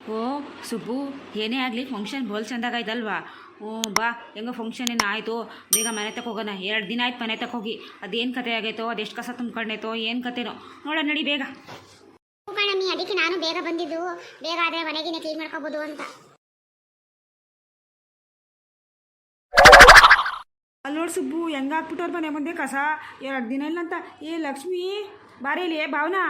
ಓ ಸುಬ್ಬು ಏನೇ ಆಗಲಿ ಫಂಕ್ಷನ್ ಬೋಲ್ ಚೆಂದಾಗೈತಲ್ವಾ ಹ್ಞೂ ಬಾ ಹೆಂಗೋ ಫಂಕ್ಷನ್ ಏನು ಆಯಿತು? ಬೇಗ ಮನೆ ತಕ್ಕ ಹೋಗೋಣ. ಎರಡು ದಿನ ಆಯ್ತು ಮನೆ ತಕ್ಕ ಹೋಗಿ. ಅದೇನು ಕತೆ ಆಗೈತೋ ಅದೆಷ್ಟು ಕಸ ತುಂಬ್ಕೊಂಡೈತೋ ಏನು ಕತೆನೋ. ನೋಡೋಣ ನಡಿ ಬೇಗ. ಕಣಮ್ಮಿ ಅದಕ್ಕೆ ನಾನು ಬೇಗ ಬಂದಿದ್ದು. ಬೇಗ ಆದರೆ ಮನೆಗಿನ ಕ್ಲೀನ್ ಮಾಡ್ಕೋಬೋದು ಅಂತ. ಅಲ್ಲಿ ನೋಡಿ ಸುಬ್ಬು ಹೆಂಗಾಗ್ಬಿಟ್ಟವ್ರು ಮನೆ ಮುಂದೆ ಕಸ? ಎರಡು ದಿನ ಇಲ್ಲ ಅಂತ ಏ ಲಕ್ಷ್ಮಿ ಬಾರೇ ಇಲ್ಲಿ ಭಾವನಾ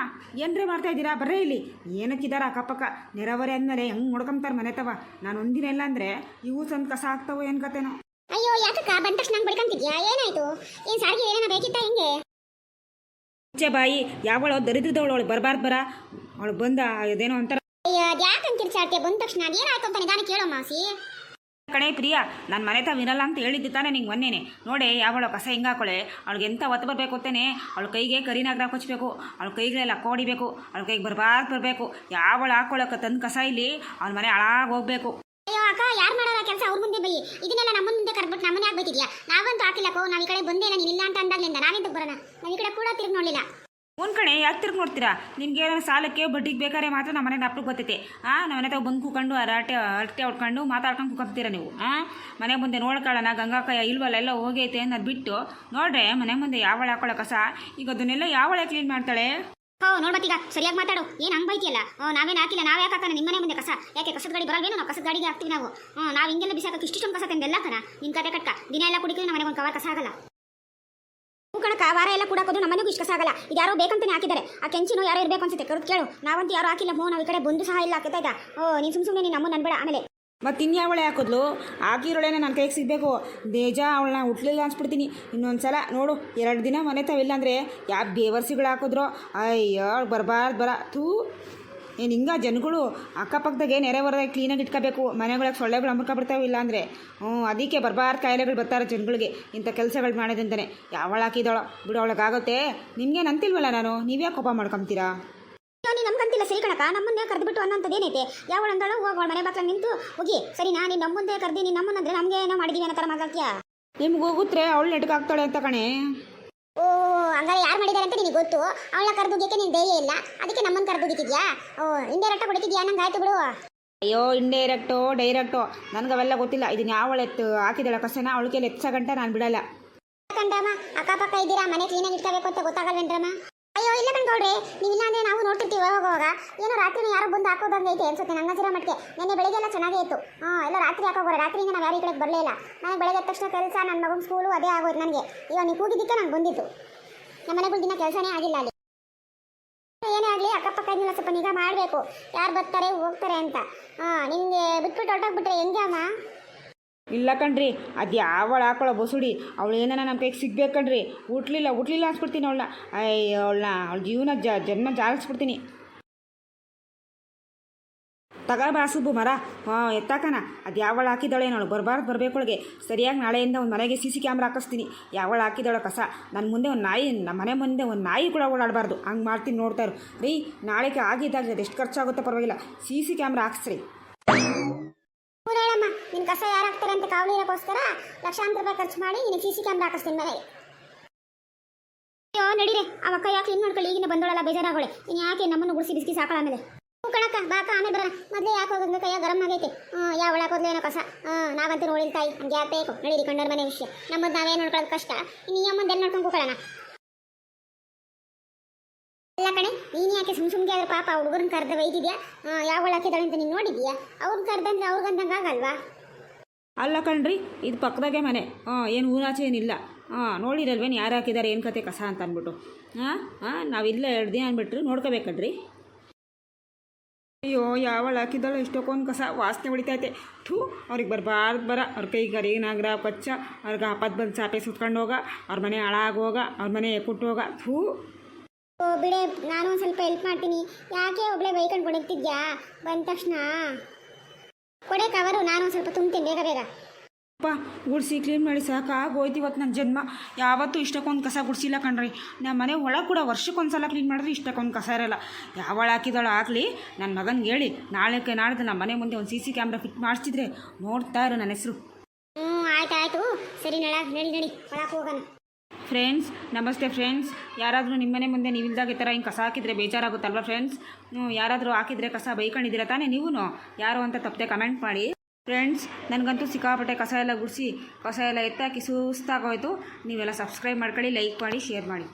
ಏನ್ರಿ ಮಾಡ್ತಾ ಇದ್ದೀರಾ? ಬರ್ರಿ ಇಲ್ಲಿ. ಏನಕ್ಕಿದಾರ ಅಕ್ಕಪಕ್ಕ? ನೆರವರೆ ಅಂದಮೇಲೆ ಹೆಂಗೆ ನೋಡ್ಕೊಂತಾರೆ ಮನೆ ತವ? ನಾನು ಒಂದಿನ ಇಲ್ಲ ಅಂದ್ರೆ ಇವು ಸ್ವಂತ ಕಸ ಆಗ್ತಾವೋ ಏನು ಕತೆನೋ ಅಯ್ಯೋ ಯಾಕಕ್ಕ? ಬಂದ ತಕ್ಷಣ ನಂಗೆ ಬಡ್ಕಂತಿದ್ಯಾ? ಏನಾಯ್ತು? ಏನ್ ಸಾರಿಗೆ ಏನೇನ ಬೇಕಿತ್ತ ಹೆಂಗೆ? ಮುಚ್ಚೆ ಬಾಯಿ ಯಾವಳು ದರಿದ್ರದವಳು ಅವಳು ಬರಬಾರ್ದು ಬರ. ಅವಳು ಬಂದ ಅದೇನೋ ಅಂತಾರ. ಅಯ್ಯೋ ಕಿರ್ಚಾಡ್ತೀಯ ಬಂದ ತಕ್ಷಣ ಅದೇನಾಯ್ತು ಅಂತ ನಿಧಾನ ಕೇಳೋ ಮಾಸಿ. ಕಣೆ ಪ್ರಿಯ, ನಾನು ಮನೆ ತಾವು ಅಂತ ಹೇಳಿದ್ದೆ ತಾನೇ ನಿಂಗೆ ಮೊನ್ನೆನೆ. ನೋಡಿ, ಯಾವಳ ಕಸ ಹಿಂಗೆ ಹಾಕೊಳೆ. ಅವಳಿಗೆ ಎಂಥ ಒತ್ತು ಬರಬೇಕು ಅಂತೇನೆ ಅವಳ ಕೈಗೆ ಕರಿನಾಗ್ರ ಕೊಚ್ಚಬೇಕು ಅವಳ ಕೈಗಳೆಲ್ಲ ಕೋಡಿಬೇಕು, ಅವಳ ಕೈಗೆ ಬರಬಾರ್ದು ಬರಬೇಕು. ಯಾವಳು ಹಾಕೊಳ್ಳೋಕೆ ತಂದು ಕಸ ಇಲ್ಲಿ, ಅವ್ನ ಮನೆ ಹಾಳಾಗಿ ಹೋಗಬೇಕು. ಅಯ್ಯೋ ಅಕ್ಕ, ಯಾರು ಮಾಡೋಲ್ಲ ಕೆಲಸ ಅವ್ರ ಮುಂದೆ ಬೈ ಇದನ್ನೆಲ್ಲ ನಮ್ಮ ಮುಂದೆ ಕರ್ಬಿಟ್ಟು ನಮ್ಮನೆ ಆಗ್ಬೇಕಿದ್ಯಾ ನಾವಂತೂ ಹಾಕಿಲ್ಲಕೋ, ನಾವು ಈ ಕಡೆ ಬಂದೇನ ಇಲ್ಲ ಅಂತ ಅಂದಾಗ್ಲಿಂದ ಅಂತ ಬರೋಣ? ನಾವು ಈ ಕಡೆ ಕೂಡ ತಿರುಗಿ ನೋಡ್ಲಿಲ್ಲ. ಒಂದು ಕಣೆ, ಯಾಕೆ ತಿರ್ಗಿ ನೋಡ್ತೀರಾ? ನಿಮಗೆ ಏನೋ ಸಾಲಕ್ಕೆ ಬಡ್ಡಿಗೆ ಬೇಕಾದ್ರೆ ಮಾತ್ರ ನಮ್ಮ ಮನೆ ನಾಪ್ಲಿಗೆ ಗೊತ್ತೈತೆ. ಹಾಂ ನಮ್ಮ ಮನೆ ಬಂದು ಕೂಕೊಂಡು ಅರಟೆ ಅರಟೆ ಹೊಡ್ಕೊಂಡು ಮಾತಾಡ್ಕೊಂಡು ಕೂಕೊಂತೀರಾ ನೀವು? ಹಾಂ ಮನೆ ಮುಂದೆ ನೋಡ್ಕೊಳ್ಳೋಣ, ಗಂಗಾಕಯ್ಯ ಇಲ್ವಲ್ಲ, ಎಲ್ಲ ಹೋಗೈತೆ ಅನ್ನೋದು ಬಿಟ್ಟು ನೋಡ್ರೆ ಮನೆ ಮುಂದೆ ಯಾವಳ ಹಾಕೊಳ್ಳೋ ಕಸ? ಈಗ ಅದನ್ನೆಲ್ಲ ಯಾವಳೆ ಕ್ಲೀನ್ ಮಾಡ್ತಾಳೆ? ಹೋ ನೋಡ್ಬತ್ತೀಗ ಸರಿಯಾಗಿ ಮಾತಾಡು. ಏನ್ ಹಂಗ್ ಬೈತಿಯಲ್ಲ ನಾವೇನು ಹಾಕಿಲ್ಲ, ನಾವೇ ಹಾಕೋಣ? ನಿಮ್ಮನೆ ಮುಂದೆ ಕಸ. ಯಾಕೆ, ಕಸದ ಗಾಡಿ ಬರಲ್ವೇನೋ ನಾವು? ಕಸದ ಗಾಡಿಗೆ ಹಾಕ್ತೀವಿ ನಾವು. ನಾವು ಹಿಂಗೆಲ್ಲ ಬಿಸಾಕಕ್ಕೆ ಇಷ್ಟಿಷ್ಟೊಂದು ಕಸ ತಂದೆಲ್ಲ ಕಣ? ನಿಮ್ಮ ಕತೆ ಕಟ್ಕ. ದಿನ ಎಲ್ಲ ಕುಡಿಕಿದ್ರೆ ನಮ್ಮ ಮನೆಗೆ ಒಂದು ಕವರ್ ಕಸ ಆಗಲ್ಲ. ಕಣಕ ವಾರ ಎಲ್ಲ ಕೂಡಕೋದು ನಮ್ಮನೆಗೂ ಇಷ್ಟ ಸಾಗಲ್ಲ ಇದು ಯಾರೋ ಬೇಕಂತಾನೆ ಹಾಕಿದ್ದಾರೆ. ಆ ಕೆಂಚಿನೂ ಯಾರೋ ಇರಬೇಕು ಅನ್ಸುತ್ತೆ. ಕರೆದು ಕೇಳು. ನಾವಂತೂ ಯಾರು ಹಾಕಿಲ್ಲ. ಹ್ಞೂ ನಾವು ಈ ಕಡೆ ಬಂದು ಸಹ ಇಲ್ಲ ಹಾಕ್ತಾ ಇದ್ದ. ಓ, ನೀನು ಸುಮ್ ಸುಮ್ಮನೆ ನೀನು ನಮ್ಮನ್ನು ನನ್ಬೇಡ ಆಮೇಲೆ ಮತ್ತು ಇನ್ಯಾವಳೆ ಹಾಕಿದ್ಲು? ಹಾಕಿರೋಳೇನೆ ನನ್ನ ಕೈಗೆ ಸಿಗಬೇಕು. ಬೇಜ, ಅವಳನ್ನ ಹುಟ್ಲಿಲ್ಲ ಅನ್ಸ್ಬಿಡ್ತೀನಿ. ಇನ್ನೊಂದು ಸಲ ನೋಡು, ಎರಡು ದಿನ ಮನೆ ತಾವಿಲ್ಲ ಅಂದರೆ ಯಾವ ಬೇವರ್ಸಿಗಳು ಹಾಕಿದ್ರು? ಅಯ್ಯೋ ಬರಬಾರ್ದು ಬರ. ಥೂ. ಏನು ಹಿಂಗೆ ಜನಗಳು ಅಕ್ಕಪಕ್ಕದಾಗೆ ನೆರೆ ಹೊರದಾಗ ಕ್ಲೀನಾಗಿ ಇಟ್ಕೋಬೇಕು. ಮನೆಗಳಿಗೆ ಸೊಳ್ಳೆಗಳು ಅಮರ್ಕೊಬಿಡ್ತಾವೆ ಇಲ್ಲ ಅಂದರೆ. ಹ್ಞೂ ಅದಕ್ಕೆ ಬರಬಾರ್ದು ಕಾಯಿಲೆಗಳು ಬರ್ತಾರೆ ಜನಗಳಿಗೆ. ಇಂಥ ಕೆಲಸಗಳು ಮಾಡೋದಂತಾನೆ ಯಾವಳು ಹಾಕಿದಳೋ. ಬಿಡು ಆಗುತ್ತೆ. ನಿಮ್ಗೇನು ಅಂತಿಲ್ವಲ್ಲ ನಾನು? ನೀವ್ಯಾಕೆ ಕೋಪ ಮಾಡ್ಕೊತೀರಾ? ನೀನು ನಮ್ಗಂತಿಲ್ಲ ಸರಿ ಕಣಕ ನಮ್ಮನ್ನೇ ಕರೆದ್ಬಿಟ್ಟು ಅನ್ನೋಂಥದ್ದು ಏನೈತೆ? ಯಾವ ಅಂದಳು ಹೋಗೋಳ ಮನೆ ಬಾಕ್ಲ ನಿಂತು ಹೋಗಿ. ಸರಿ ನಾ ನೀನು ಮುಂದೆ ಕರೆದಿ ನೀನು ನಮ್ಮನ್ನಂದ್ರೆ ನಮಗೆ ಏನೋ ಮಾಡಿದೀವಿ ಅನ್ನೋ ಥರ ಮಾತಾಡ್ತೀಯಾ? ನಿಮ್ಗೆ ಹೋಗುತ್ರೆ ಅವಳು ನೆಟ್ಗಾಗ್ತಾಳೆ ಅಂತ ಕಣೆ. ಓ ಮಾಡಿದ್ದಾರೆ ಅಂತ ನಿನಗೆ ಗೊತ್ತು? ಅವಳ ಕರೆದುಗಿಯಕ್ಕೆ ನೀನು ಧೈರ್ಯ ಇಲ್ಲ. ಅದಕ್ಕೆ ನಮ್ಮನ್ನು ಕರೆದುಗಿತಿದ್ಯಾ ಓ ಇಂಡೈರೆಕ್ಟ್ ಕೊಡ್ತಿದ್ಯಾ? ನಂಗೆ ಆಯ್ತು ಬಿಡು. ಅಯ್ಯೋ ಇಂಡೈರೆಕ್ಟೋ ಡೈರೆಕ್ಟೋ ನನಗೆ ಅವೆಲ್ಲ ಗೊತ್ತಿಲ್ಲ. ಇದನ್ನ ಯಾವಳು ಎತ್ತು ಹಾಕಿದಳ ಕಸನ ಅವಳಿಗೆ ಎತ್ಸ ಗಂಟ ನಾನು ಬಿಡಲ್ಲ. ಅಕ್ಕಪಕ್ಕ ಇದ್ದೀರಾ? ಮನೆ ಕ್ಲೀನಾಗಿ ಇಟ್ಕೋಬೇಕು ಅಂತ ಗೊತ್ತಾಗಲ್ವೇನ್ರಮ್ಮ? ಅಯ್ಯೋ ಇಲ್ಲ ಕಣ್ಕೊಳ್ರಿ ನೀವು ಇಲ್ಲ ಅಂದ್ರೆ ನಾವು ನೋಡ್ತಿರ್ತೀವಿ ಹೋಗುವಾಗ. ಏನೋ ರಾತ್ರಿ ಯಾರು ಬಂದು ಹಾಕೋದಂಗೆ ಐತೆ ಅನ್ಸುತ್ತೆ ನನ್ನ ಹಸಿರ ಮಟ್ಟಿಗೆ ನೆನ್ನೆ ಬೆಳಿಗ್ಗೆ ಎಲ್ಲ ಚೆನ್ನಾಗೇ ಇತ್ತು. ಹಾಂ ಎಲ್ಲ ರಾತ್ರಿ ಹಾಕೋಗೋರೆ ರಾತ್ರಿಯಿಂದ ನಾವು ಯಾರು ಈ ಕಡೆಗೆ ಬರಲೇ ಇಲ್ಲ. ನನಗೆ ಬೆಳಗ್ಗೆ ತಕ್ಷಣ ಕೆಲಸ ನನ್ನ ಮಗನ ಸ್ಕೂಲು ಅದೇ ಆಗೋಯ್ತು ನನಗೆ. ಇವಾಗ ನೀವು ಕೂಗಿದ್ದಕ್ಕೆ ನಾನು ಬಂದಿತ್ತು. ನಮ್ಮ ದಿನ ಕೆಲಸನೇ ಆಗಿಲ್ಲ ಅಲ್ಲಿ. ಏನೇ ಆಗಲಿ ಅಕ್ಕಪಕ್ಕ ಇದನ್ನ ಸ್ವಲ್ಪ ನಿಗಾ ಮಾಡಬೇಕು. ಯಾರು ಬರ್ತಾರೆ, ಹೋಗ್ತಾರೆ ಅಂತ. ಹಾಂ, ನಿಮಗೆ ಬಿಟ್ಬಿಟ್ಟು ಹೊರಟೋಗ್ಬಿಟ್ರೆ ಹೆಂಗೆ ಅಮ್ಮ? ಇಲ್ಲ ಕಣ್ರಿ, ಅದು ಯಾವಳು ಹಾಕೊಳ್ಳೋ ಬಸುಡಿ. ಅವಳು ಏನಾರ ನಮ್ಮ ಕೈಗೆ ಸಿಗ್ಬೇಕು ಕಣ್ರಿ. ಹುಟ್ಲಿಲ್ಲ ಹುಟ್ಲಿಲ್ಲ ಅನ್ಸ್ಬಿಡ್ತೀನಿ ಅವಳನ್ನ ಅಯ್ಯ ಅವಳನ್ನ ಅವಳ ಜೀವನ ಜನ್ಮ ಜಾಲಿಸ್ಬಿಡ್ತೀನಿ ತಗ ಸುಬ್ಬು ಮರ ಹಾಂ, ಎತ್ತಾಕನ. ಅದು ಯಾವಳ ಹಾಕಿದಳೆ ನೋಡು ಬರಬಾರ್ದು ಬರಬೇಕೊಳಗೆ. ಸರಿಯಾಗಿ ನಾಳೆಯಿಂದ ಒಂದು ಮನೆಗೆ ಸಿ ಸಿ ಕ್ಯಾಮ್ರಾ ಹಾಕಿಸ್ತೀನಿ. ಯಾವಳ ಹಾಕಿದ್ದಾಳೆ ಕಸ. ನನ್ನ ಮುಂದೆ ಒಂದು ನಾಯಿ ನಮ್ಮ ಮನೆ ಮುಂದೆ ಒಂದು ನಾಯಿ ಕೂಡ ಓಡಾಡಬಾರ್ದು. ಹಂಗೆ ಮಾಡ್ತೀನಿ ನೋಡ್ತಾರು ರೀ, ನಾಳೆಗೆ ಆಗಿದ್ದಾಗ ಎಷ್ಟು ಖರ್ಚಾಗುತ್ತೋ ಪರವಾಗಿಲ್ಲ. ಸಿ ಸಿ ಕ್ಯಾಮ್ರಾ ಹಾಕ್ಸ್ರಿ. ನಿನ್ನ ಕಸ ಯಾರು ಹಾಕ್ತಾರೆ ಅಂತ ಕಾವಲಿರೋಕ್ಕೋಸ್ಕರ ಲಕ್ಷಾಂತರ ರೂಪಾಯಿ ಖರ್ಚು ಮಾಡಿ ನಿನ್ನ ಸಿ ಸಿ ಕ್ಯಾಮ್ರಾ ಹಾಕಿಸ್ತೀನಿ ಮನೆಗೆ. ಅಯ್ಯೋ, ನಡೀರಿ. ಆ ಅಕ್ಕ ಯಾಕೆ ಹಿಂಗೆ ಮಾಡ್ಕೊಳ್ಳಿ? ಈಗಿನ ಬಂದೋಳಲ್ಲ ಬೇಜಾರಾಗೋಳೆ. ನೀನು ಯಾಕೆ ನಮ್ಮನ್ನು ಗುಡಿಸಿ ಬಿಸ್ಕಿ ಸಾಕಳ ಆಮೇಲೆ? ಕಣಕ್ಕ ಬಾಕ ಆಮೇಲೆ ಬರೋಣ ಮೊದಲೇ ಯಾಕೆ ಹೋಗೋದು ಕೈಯ ಗರಂ ಆಗೈತೆ? ಯಾವ ಹಾಕೋದ್ಲು ಏನೋ ಕಸ? ನಾವಂತೂ ನೋಡಿಲ್ ತಾಯಿ ಹಂಗೆ ಯಾಕೆ ಬೇಕು? ನಡೀರಿ ಕಂಡರ ಮನೆ ವಿಷಯ. ನಮ್ಮದು ನಾವೇ ನೋಡ್ಕೊಳ್ಳೋದು ಕಷ್ಟ? ನೀ ಅಮ್ಮಂದು ಎಲ್ಲಿ ನೋಡ್ಕೊಂಡು ಕೂಕೊಳ್ಳೋಣ ಕಣೆ, ನೀನು ಯಾಕೆ ಸುಮ್ ಸುಮ್ಗೆ ಆದ್ರೆ ಪಾಪ ಹುಡುಗರನ್ನ ಕರೆದ ಒಯ್ದಿದ್ಯಾ ಯಾವ ಹಾಕಿದಾಳೆ ಅಂತ ನೀನು ನೋಡಿದ್ಯಾ? ಅವ್ರನ್ನ ಕರೆದಂದ್ರೆ ಅವ್ರಿಗಂದಂಗೆ ಆಗಲ್ವಾ? ಅಲ್ಲ ಕಣ್ರಿ, ಇದು ಪಕ್ಕದಾಗೆ ಮನೆ. ಏನು ಊರಾಚೆ ಏನಿಲ್ಲ. ಹಾಂ ನೋಡಿರಲ್ವೇನು ಯಾರು ಹಾಕಿದ್ದಾರೆ ಏನು ಕತೆ ಕಸ ಅಂತ ಅಂದ್ಬಿಟ್ಟು. ಹಾಂ ಹಾಂ ನಾವಿಲ್ಲ ಎರಡು ದಿನ ಅಂದ್ಬಿಟ್ರಿ ನೋಡ್ಕೋಬೇಕಡ್ರಿ ಅಯ್ಯೋ, ಯಾವಳ ಹಾಕಿದ್ದಾಳು ಇಷ್ಟಕ್ಕೊಂದು ಕಸ ವಾಸನೆ ಹೊಡಿತೈತೆ. ಥೂ, ಅವ್ರಿಗೆ ಬರಬಾರ್ದು ಬರ. ಅವ್ರ ಕೈಗೆ ಗರಿನಾಗ್ರ ಕೊಚ್ಚ. ಅವ್ರಿಗೆ ಆಪತ್ ಬಂದು ಚಾಪೆ ಸುತ್ಕೊಂಡು ಹೋಗ. ಅವ್ರ ಮನೆ ಹಾಳಾಗೋಗ ಅವ್ರ ಮನೆ ಹೋಗ. ಥೂ. ಓ, ಬಿಡೆ, ನಾನು ಒಂದು ಸ್ವಲ್ಪ ಹೆಲ್ಪ್ ಮಾಡ್ತೀನಿ. ಯಾಕೆ ಒಬ್ಳೆ ಬೈಕೊಂಡು ಕೊಡುತ್ತಿದ್ಯಾ ಬಂದ ತಕ್ಷಣ. ಕೊಡೆ ಕವರು, ನಾನು ಒಂದು ಸ್ವಲ್ಪ ತುಂಬ್ತೀನಿ, ಬೇಗ ಬೇಗ. ಅಪ್ಪ ಗುಡಿಸಿ ಕ್ಲೀನ್ ಮಾಡಿ ಸಾಕಾಗೋಯ್ತು ಇವತ್ತು ನನ್ನ ಜನ್ಮ. ಯಾವತ್ತೂ ಇಷ್ಟಕ್ಕೊಂದು ಕಸ ಗುಡಿಸಿಲ್ಲ ಕಣ್ರಿ. ನಮ್ಮ ಮನೆ ಒಳಗೆ ಕೂಡ ವರ್ಷಕ್ಕೊಂದು ಸಲ ಕ್ಲೀನ್ ಮಾಡಿದ್ರೆ ಇಷ್ಟಕ್ಕೊಂದು ಕಸ ಇರಲ್ಲ. ಯಾವಳು ಹಾಕಿದಳು ಆಗಲಿ ನನ್ನ ಮಗನಿಗೆ ಹೇಳಿ. ನಾಳೆಗೆ ನಾಡ್ದು ನಮ್ಮ ಮನೆ ಮುಂದೆ ಒಂದು ಸಿ ಸಿ ಕ್ಯಾಮ್ರಾ ಫಿಟ್ ಮಾಡಿಸಿದ್ರೆ ನೋಡ್ತಾ ಇರೋ ನನ್ನ ಹೆಸರು. ಹ್ಞೂ ಆಯ್ತಾಯ್ತು ಆಯ್ತು. ಸರಿ ನಳ ನಡಿ ನಡಿ. ಒಳಕ್ಕೆ ಹೋಗೋಣ. ಫ್ರೆಂಡ್ಸ್ ನಮಸ್ತೆ ಫ್ರೆಂಡ್ಸ್ ಯಾರಾದರೂ ನಿಮ್ಮನೆ ಮುಂದೆ ನೀವು ಇಲ್ದಾಗ ಈ ಥರ ಹಿಂಗೆ ಕಸ ಹಾಕಿದರೆ ಬೇಜಾರಾಗುತ್ತಲ್ವ ಫ್ರೆಂಡ್ಸ್ ಯಾರಾದರೂ ಹಾಕಿದರೆ ಕಸ ಬೈಕೊಂಡಿದ್ದೀರಾ ತಾನೇ ನೀವು ಯಾರು ಅಂತ ತಪ್ಪದೆ ಕಮೆಂಟ್ ಮಾಡಿ. ಫ್ರೆಂಡ್ಸ್ ನನಗಂತೂ ಸಿಕ್ಕಾಪಟ್ಟೆ ಕಸ ಎಲ್ಲ ಗುಡಿಸಿ ಕಸ ಎಲ್ಲ ಎತ್ತಾಕಿ ಸುಸ್ತಾಗೋಯ್ತು. ನೀವೆಲ್ಲ ಸಬ್ಸ್ಕ್ರೈಬ್ ಮಾಡ್ಕೊಳ್ಳಿ ಲೈಕ್ ಮಾಡಿ ಶೇರ್ ಮಾಡಿ.